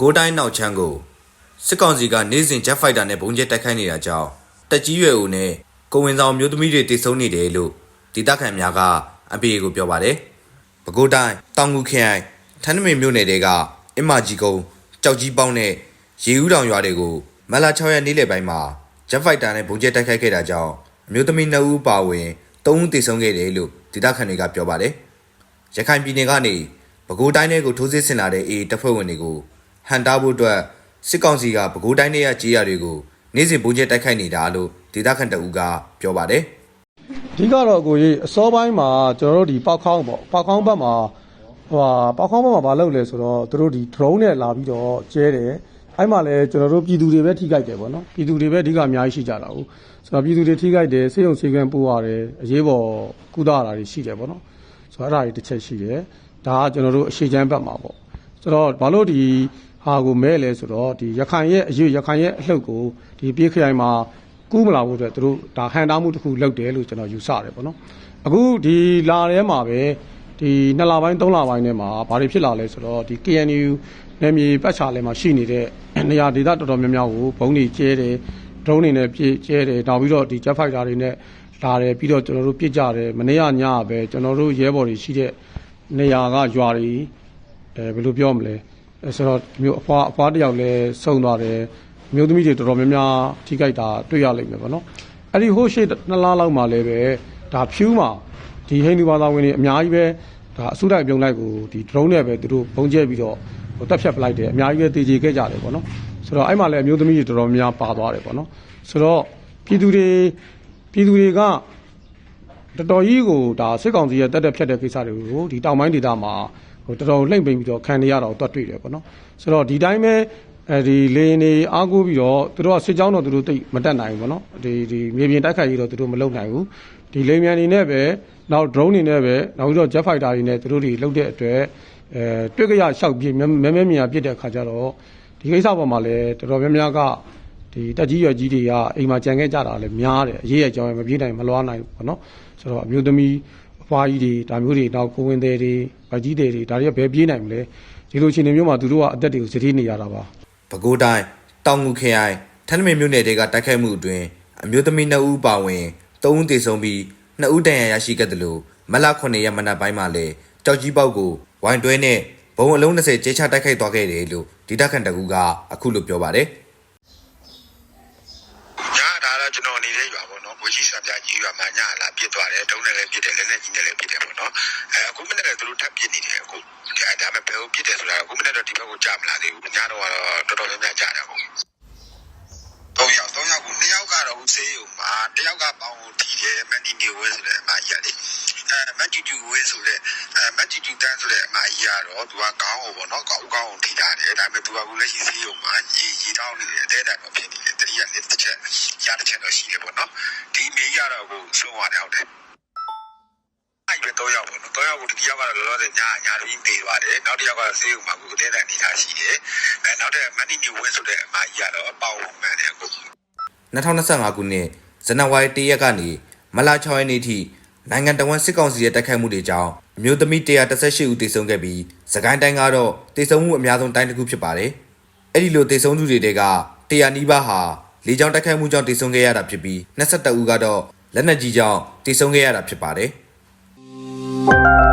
ကိုးတိုင်းနောက်ချမ်းကိုစစ်ကောင်စီကနေ့စဉ်ဂျက်ဖိုက်တာနဲ့ဘုံကျဲတိုက်ခိုက်နေတာကြောင့်တက်ကြီးရွယ်ဦးနဲ့ကိုဝင်ဆောင်မျိုးသမီးတွေတိတ်ဆုံးနေတယ်လို့ဒေသခံများကအပြေကိုပြောပါတယ်။ပဲခူးတိုင်းတောင်ငူခရိုင်ထန်းနမင်မြို့နယ်တဲကအင်မာကြီးကုန်းကြောက်ကြီးပေါင်းနဲ့ရေဦးတောင်ရွာတွေကိုမလာ6ရက်နေ့လယ်ပိုင်းမှာဂျက်ဖိုက်တာနဲ့ဘုံကျဲတိုက်ခိုက်ခဲ့တာကြောင့်အမျိုးသမီး2ဦးပါဝင်3ဦးတိတ်ဆုံးခဲ့တယ်လို့ဒေသခံတွေကပြောပါတယ်။ရခိုင်ပြည်နယ်ကနေပဲခူးတိုင်းထဲကိုထိုးစစ်ဆင်လာတဲ့ AA တပ်ဖွဲ့ဝင်တွေကို ဟန်တားဖို့အတွက်စစ်ကောင်စီကပဲခူးတိုင်းထဲကကြေးရတွေကိုနေ့စဉ်ပုံကျဲတိုက်ခိုက်နေတာလို့ဒေသခံတအူးကပြောပါတယ်အဓိကတော့ကိုကြီးအစောပိုင်းမှာကျွန်တော်တို့ဒီပေါက်ခေါင်းပေါ့ပေါက်ခေါင်းဘက်မှာဟိုဟာပေါက်ခေါင်းဘက်မှာမလုပ်လဲဆိုတော့သူတို့ဒီ drone နဲ့လာပြီးတော့ကျဲတယ်အဲ့မှာလည်းကျွန်တော်တို့ပြည်သူတွေပဲထိခိုက်တယ်ပေါ့နော်ပြည်သူတွေပဲအဓိကအများကြီးရှိကြတာဟုတ်ဆိုတော့ပြည်သူတွေထိခိုက်တယ်စေယုံစေကံပို့ရတယ်အရေးပေါ်ကုသရတာတွေရှိတယ်ပေါ့နော်ဆိုတော့အဲ့ဒါတွေတစ်ချက်ရှိတယ်ဒါကကျွန်တော်တို့အရှိချမ်းဘက်မှာပေါ့ဆိုတော့ဘာလို့ဒီ ဟာကိုမဲလဲဆိုတော့ဒီရခိုင်ရဲ့အရေးရခိုင်ရဲ့အလှုပ်ကိုဒီပြည်ခရိုင်မှာကူးမလာဖို့အတွက်သူတို့ဒါဟန်တားမှုတစ်ခုလုပ်တယ်လို့ကျွန်တော်ယူဆတယ်ပေါ့နော်အခုဒီလာထဲမှာပဲဒီနှစ်လပိုင်းသုံးလပိုင်းထဲမှာဘာတွေဖြစ်လာလဲဆိုတော့ဒီ KNU နယ်မြေပတ်ချာလဲမှာရှိနေတဲ့နေရာဒေသတော်တော်များများကိုဘုံတွေကျဲတယ် drone တွေနဲ့ပြည့်ကျဲတယ်နောက်ပြီးတော့ဒီ jet fighter တွေနဲ့လာတယ်ပြီးတော့ကျွန်တော်တို့ပြစ်ကြတယ်မနေ့ကညပဲကျွန်တော်တို့ရဲဘော်တွေရှိတဲ့နေရာကရွာတွေအဲဘယ်လိုပြောမလဲအဲ ဆိုတော့မျိုးအဖွားအဖွားတစ်ယောက်လဲဆုံးသွားတယ်မျိုးသမီးတွေတော်တော်များများထိခိုက်တာတွေ့ရလိမ့်မယ်ပေါ့နော်အဲ့ဒီဟိုးရှိနှစ်လားလောက်မှလည်းပဲဒါဖြူးမှာဒီဟိန္ဒူဘာသာဝင်တွေအများကြီးပဲဒါအစုလိုက်ပြုံလိုက်ကိုဒီ drone နဲ့ပဲသူတို့ပုံကျဲပြီးတော့ဟိုတက်ဖြတ်ပလိုက်တယ်အများကြီးပဲတည်ကြည်ခဲ့ကြတယ်ပေါ့နော်ဆိုတော့အဲ့မှာလည်းအမျိုးသမီးတွေတော်တော်များများပါသွားတယ်ပေါ့နော်ဆိုတော့ပြည်သူတွေပြည်သူတွေကတော်တော်ကြီးကိုဒါစစ်ကောင်စီရဲ့တက်တက်ဖြတ်တဲ့ကိစ္စတွေကိုဒီတောင်ပိုင်းဒေသမှာ ဟိုတော်တော်လှိမ့်ပိန်ပြီးတော့ခံနေရတာကိုတွတ်တွေ့တယ်ပေါ့နော်ဆိုတော့ဒီတိုင်းပဲအဲဒီလေရင်နေအားကိုးပြီးတော့သူတို့ကစစ်ကြောင်းတော့သူတို့တိတ်မတက်နိုင်ဘူးဗောနော်ဒီဒီမြေပြင်တိုက်ခိုက်ရေးတော့သူတို့မလုပ်နိုင်ဘူးဒီလေမြန်နေနဲ့ပဲနောက် drone တွေနဲ့ပဲနောက်ပြီးတော့ jet fighter တွေနဲ့သူတို့တွေလုတ်တဲ့အတွက်အဲတွေ့ကြရရှောက်ပြမဲမဲမြင်ရပြစ်တဲ့အခါကျတော့ဒီကိစ္စပေါ်မှာလည်းတော်တော်များများကဒီတက်ကြီးရွယ်ကြီးတွေကအိမ်မှာကြံခဲ့ကြတာလည်းများတယ်အရေးအကြောင်းမပြေးနိုင်မလွားနိုင်ဘူးဗောနော်ဆိုတော့အမျိုးသမီး အဖွားကြီးတွေဒါမျိုးတွေနောက်ကိုဝင်သေးတွေဗကြီးတွေတွေဒါတွေကဘယ်ပြေးနိုင်မလဲဒီလိုအချိန်တွေမျိုးမှာသူတို့ကအသက်တွေကိုစတိနေရတာပါ။ပဲခူးတိုင်းတောင်ငူခရိုင်ထန်းနမင်မြို့နယ်တဲကတိုက်ခိုက်မှုအတွင်းအမျိုးသမီး2ဦးပါဝင်3ဦးသေဆုံးပြီး2ဦးဒဏ်ရာရရှိခဲ့တယ်လို့မလ9ရက်မနက်ပိုင်းမှာလည်းကြောက်ကြီးပေါက်ကိုဝိုင်တွဲနဲ့ဘုံအလုံး20ကျဲချတိုက်ခိုက်သွားခဲ့တယ်လို့ဒေသခံတကူကအခုလိုပြောပါတယ်။ ဗိုလ်ကြီးဆံပြကြီးရွာမှာညလာပြစ်သွားတယ်တုံးနဲ့လည်းပြစ်တယ်လက်နဲ့ကြီးနဲ့လည်းပြစ်တယ်ပေါ့နော်အဲအခုမနေ့ကသူတို့ထပ်ပြစ်နေတယ်အခုဒါပေမဲ့ဘယ်ကိုပြစ်တယ်ဆိုတာအခုမနေ့တော့ဒီဘက်ကိုကြားမလာသေးဘူးညတော့ကတော့တော်တော်များများကြားတယ်ပေါ့ ၃ယောက်၃ယောက်ကို၂ယောက်ကတော့ဦးဆေးရုံမှာတယောက်ကပေါင်ကိုထိတယ်မန်တီနေဝဲဆိုတဲ့အမကြီးကလေအဲမန်တီတူဝဲဆိုတဲ့အဲမန်တီတူတန်းဆိုတဲ့အမကြီးကတော့သူကကောင်းအောင်ပေါ့နော်ကောင်းကောင်းအောင်ထိတာတယ်ဒါပေမဲ့သူကလည်းရှိဆေးရုံမှာရေရေတောင်းနေတယ်အဲတဲ့တော့ဖြစ်နေတယ်တတိယလက်တစ်ချက်ရတစ်ချက်တော့ရှိတယ်ပေါ့နော်ဒီမေကြီးကတော့ကိုဆုံးသွားတယ်ဟုတ်တယ် အဲ့ဒီတော့ရောက်ပေါ့နော်တော့ရောက်ကိုဒီယောက်ကတော့လောလောဆယ်ညာညာပြီးပေးသွားတယ်နောက်တစ်ယောက်ကစေးုံမှာကိုအတဲတန်နေတာရှိတယ်အဲနောက်တဲ့မန်နီနေဝဲဆိုတဲ့အမကြီးကတော့အပေါင်းမှန်တယ်အခု2025ခုနှစ်ဇန်နဝါရီ1ရက်ကနေမလ6ရက်နေ့ထိနိုင်ငံတော်ဝန်စစ်ကောင်စီရဲ့တိုက်ခိုက်မှုတွေကြောင့်အမျိုးသမီး118ဦးသေဆုံးခဲ့ပြီးစကိုင်းတိုင်းကတော့သေဆုံးမှုအများဆုံးတိုင်းတစ်ခုဖြစ်ပါတယ်။အဲ့ဒီလိုသေဆုံးသူတွေတဲက100နီးပါးဟာလေကြောင်းတိုက်ခိုက်မှုကြောင့်သေဆုံးခဲ့ရတာဖြစ်ပြီး22ဦးကတော့လက်နက်ကြီးကြောင့်သေဆုံးခဲ့ရတာဖြစ်ပါတယ်။ Bye.